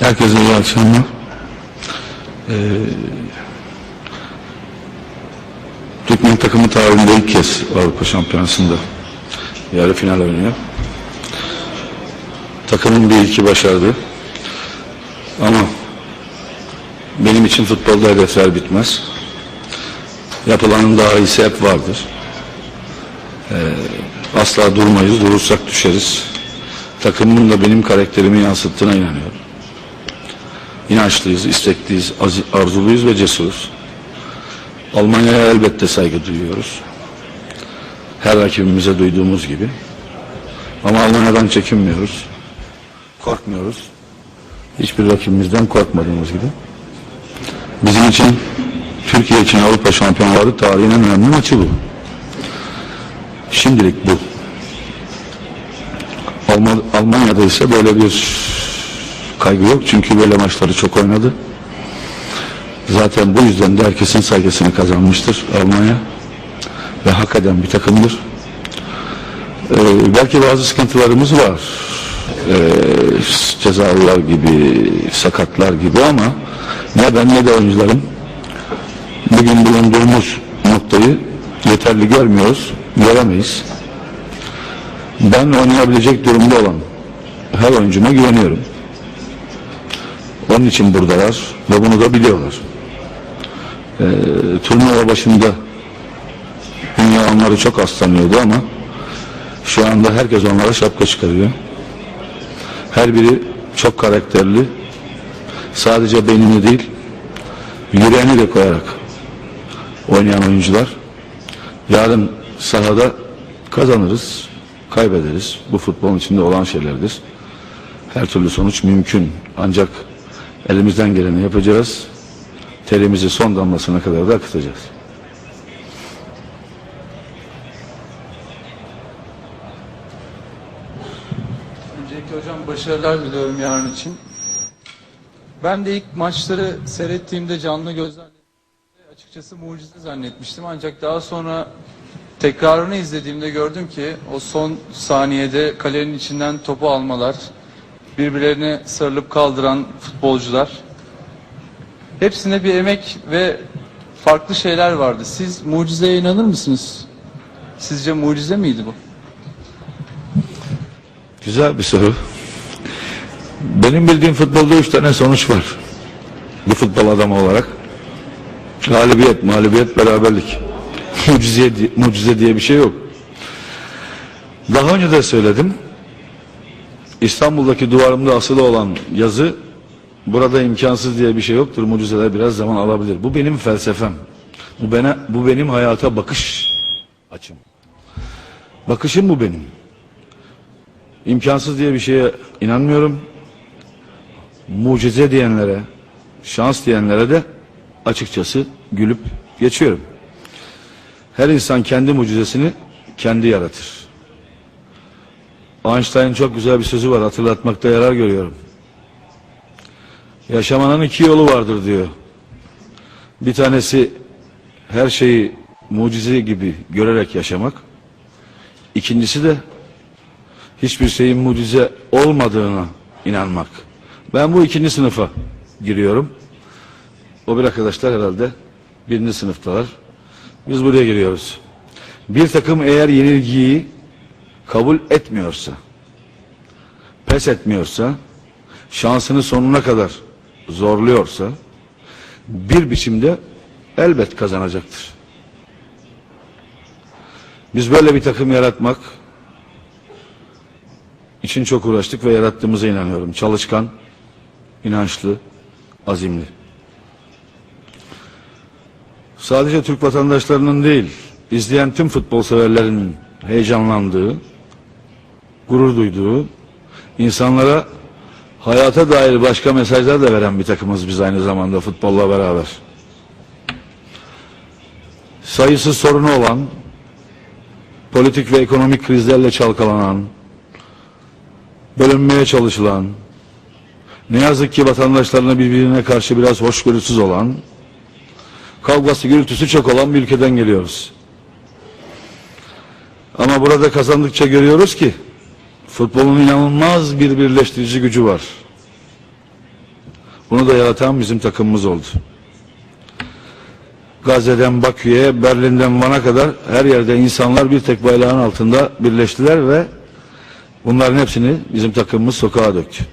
Herkese iyi akşamlar. Ee, Türkmen takımı tarihinde ilk kez Avrupa Şampiyonası'nda yarı final oynuyor. Takımın bir iki başardı. Ama benim için futbolda hedefler bitmez. Yapılanın daha iyisi hep vardır. Ee, asla durmayız, durursak düşeriz. Takımın da benim karakterimi yansıttığına inanıyorum. İnançlıyız, istekliyiz, arzuluyuz ve cesuruz. Almanya'ya elbette saygı duyuyoruz. Her rakibimize duyduğumuz gibi. Ama Almanya'dan çekinmiyoruz. Korkmuyoruz. Hiçbir rakibimizden korkmadığımız gibi. Bizim için, Türkiye için Avrupa Şampiyonları tarihin en önemli maçı bu. Şimdilik bu. Alman- Almanya'da ise böyle bir kaygı yok çünkü böyle maçları çok oynadı. Zaten bu yüzden de herkesin saygısını kazanmıştır Almanya ve hak eden bir takımdır. Ee, belki bazı sıkıntılarımız var. Ee, cezalılar gibi, sakatlar gibi ama ne ben ne de oyuncularım bugün bulunduğumuz noktayı yeterli görmüyoruz, göremeyiz. Ben oynayabilecek durumda olan her oyuncuma güveniyorum. Onun için buradalar ve bunu da biliyorlar. Ee, turnuva başında dünya onları çok aslanıyordu ama şu anda herkes onlara şapka çıkarıyor. Her biri çok karakterli. Sadece beynini değil, yüreğini de koyarak oynayan oyuncular. Yarın sahada kazanırız, kaybederiz. Bu futbolun içinde olan şeylerdir. Her türlü sonuç mümkün. Ancak elimizden geleni yapacağız. Terimizi son damlasına kadar da akıtacağız. Öncelikle hocam başarılar diliyorum yarın için. Ben de ilk maçları seyrettiğimde canlı gözlerle açıkçası mucize zannetmiştim. Ancak daha sonra tekrarını izlediğimde gördüm ki o son saniyede kalenin içinden topu almalar, birbirlerine sarılıp kaldıran futbolcular. Hepsine bir emek ve farklı şeyler vardı. Siz mucizeye inanır mısınız? Sizce mucize miydi bu? Güzel bir soru. Benim bildiğim futbolda üç tane sonuç var. Bir futbol adamı olarak. Galibiyet, mağlubiyet, beraberlik. Mucize, mucize diye bir şey yok. Daha önce de söyledim. İstanbul'daki duvarımda asılı olan yazı burada imkansız diye bir şey yoktur. Mucizeler biraz zaman alabilir. Bu benim felsefem. Bu, bana, bu benim hayata bakış açım. Bakışım bu benim. İmkansız diye bir şeye inanmıyorum. Mucize diyenlere, şans diyenlere de açıkçası gülüp geçiyorum. Her insan kendi mucizesini kendi yaratır. Einstein'ın çok güzel bir sözü var hatırlatmakta yarar görüyorum. Yaşamanın iki yolu vardır diyor. Bir tanesi her şeyi mucize gibi görerek yaşamak. İkincisi de hiçbir şeyin mucize olmadığına inanmak. Ben bu ikinci sınıfa giriyorum. O bir arkadaşlar herhalde birinci sınıftalar. Biz buraya giriyoruz. Bir takım eğer yenilgiyi kabul etmiyorsa, pes etmiyorsa, şansını sonuna kadar zorluyorsa, bir biçimde elbet kazanacaktır. Biz böyle bir takım yaratmak, için çok uğraştık ve yarattığımıza inanıyorum. Çalışkan, inançlı, azimli. Sadece Türk vatandaşlarının değil, izleyen tüm futbol severlerin heyecanlandığı, gurur duyduğu, insanlara hayata dair başka mesajlar da veren bir takımız biz aynı zamanda futbolla beraber. Sayısız sorunu olan, politik ve ekonomik krizlerle çalkalanan, bölünmeye çalışılan, ne yazık ki vatandaşlarına birbirine karşı biraz hoşgörüsüz olan, kavgası gürültüsü çok olan bir ülkeden geliyoruz. Ama burada kazandıkça görüyoruz ki futbolun inanılmaz bir birleştirici gücü var. Bunu da yaratan bizim takımımız oldu. Gazze'den Bakü'ye, Berlin'den Van'a kadar her yerde insanlar bir tek bayrağın altında birleştiler ve bunların hepsini bizim takımımız sokağa döktü.